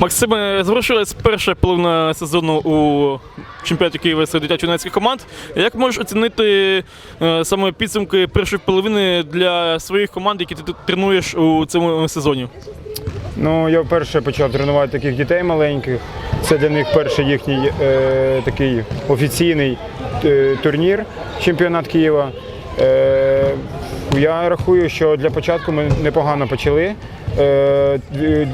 Максиме, завершилась перша половина сезону у чемпіонаті Києва серед дитячо-юнацьких команд. Як можеш оцінити е, саме підсумки першої половини для своїх команд, які ти тренуєш у цьому сезоні? Ну, я вперше почав тренувати таких дітей маленьких. Це для них перший їхній е, такий офіційний е, турнір, чемпіонат Києва. Е, я рахую, що для початку ми непогано почали. Е,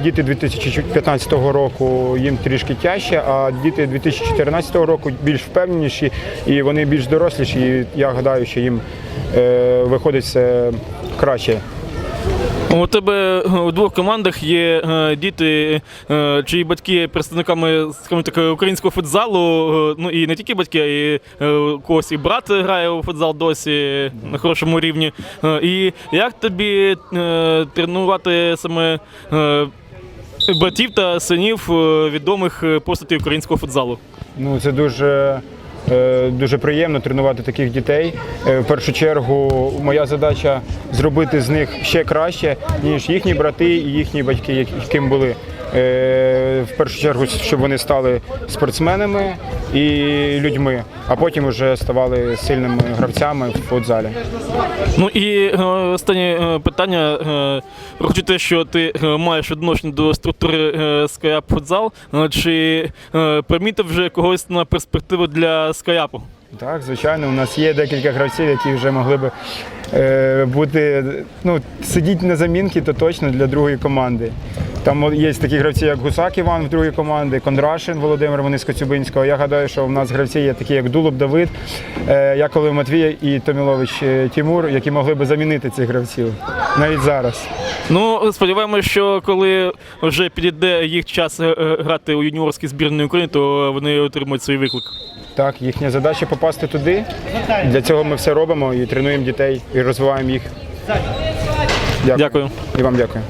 діти 2015 року їм трішки тяжче, а діти 2014 року більш впевненіші і вони більш доросліші. І я гадаю, що їм е, виходить все краще. У тебе е, у двох командах є е, діти, е, чиї батьки є представниками скажімо так, українського футзалу. Ну і не тільки батьки, а е, когось і брат грає у футзал досі на хорошому рівні. І як тобі тренувати саме братів та синів відомих постатей українського футзалу? Ну, це дуже, дуже приємно тренувати таких дітей. Е, В першу чергу, моя задача зробити з них ще краще, ніж їхні брати і їхні батьки, яким були. Е, В першу чергу, щоб вони стали спортсменами і людьми, а потім вже ставали сильними гравцями в футзалі. Ну і е, останнє е, питання. Хочу те, що ти маєш відношення до структури Скаяп футзал. Чи примітив вже когось на перспективу для Скаяпу? Так, звичайно, у нас є декілька гравців, які вже могли би е, бути, ну, сидіти на замінки, то точно для другої команди. Там є такі гравці, як Гусак Іван в другій команді, Кондрашин Володимир, вони з Коцюбинського. Я гадаю, що в нас гравці є такі, як Дулуб Давид, е, Яковлев Матвій і Томілович е, Тімур, які могли би замінити цих гравців навіть зараз. Ну, сподіваємося, що коли вже підійде їх час е, грати у юніорській збірні України, то вони отримують свій виклик. Так, їхня задача попасти туди. Для цього ми все робимо і тренуємо дітей, і розвиваємо їх. Дякую. І вам дякую.